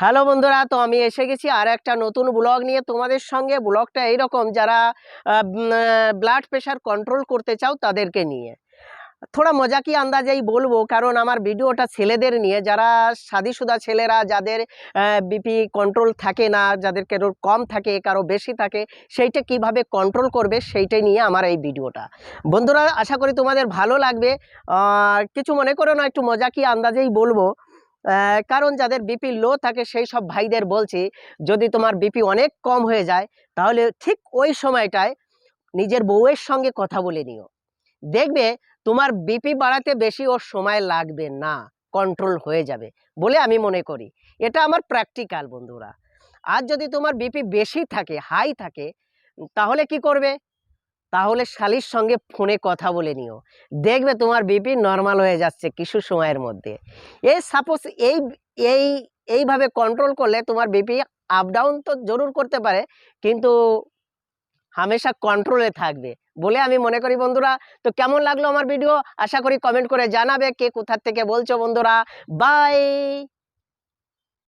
Hello বন্ধুরা, তো আমি এসে গেছি আর একটা নতুন ব্লগ নিয়ে। তোমাদের সঙ্গে ব্লগটা এইরকম, যারা ব্লাড প্রেশার কন্ট্রোল করতে চাও তাদেরকে নিয়ে। থোড়া মজাকি আন্দাজেই বলব, কারণ আমার ভিডিওটা ছেলেদের নিয়ে, যারা শাদিশুদা ছেলেরা, যাদের বিপি কন্ট্রোল থাকে না, যাদের কারোর কম থাকে, কারও বেশি থাকে, সেইটা কীভাবে কন্ট্রোল করবে সেইটাই নিয়ে আমার এই ভিডিওটা। বন্ধুরা, আশা করি তোমাদের ভালো লাগবে। কিছু মনে করো না, একটু মজাকি আন্দাজেই বলব। কারণ যাদের বিপি লো থাকে সেই সব ভাইদের বলছি, যদি তোমার বিপি অনেক কম হয়ে যায়, তাহলে ঠিক ওই সময়টায় নিজের বউয়ের সঙ্গে কথা বলে নিও। দেখবে তোমার বিপি বাড়াতে বেশি ওর সময় লাগবে না কন্ট্রোল হয়ে যাবে বলে আমি মনে করি। এটা আমার প্র্যাকটিক্যাল বন্ধুরা। আর যদি তোমার বিপি বেশি থাকে হাই থাকে, তাহলে কি করবে? তাহলে শালির সঙ্গে ফোনে কথা বলে নিও। দেখবে তোমার বিপি নর্মাল হয়ে যাচ্ছে কিছু সময়ের মধ্যে। এই সাপোজ এই এই, এইভাবে কন্ট্রোল করলে তোমার বিপি আপ ডাউন তো জরুর করতে পারে, কিন্তু হামেশা কন্ট্রোলে থাকবে। বলে আমি মনে করি বন্ধুরা, তো কেমন লাগল আমার ভিডিও আশা করি কমেন্ট করে জানাবে কে কোথার থেকে বলছো বন্ধুরা। বাই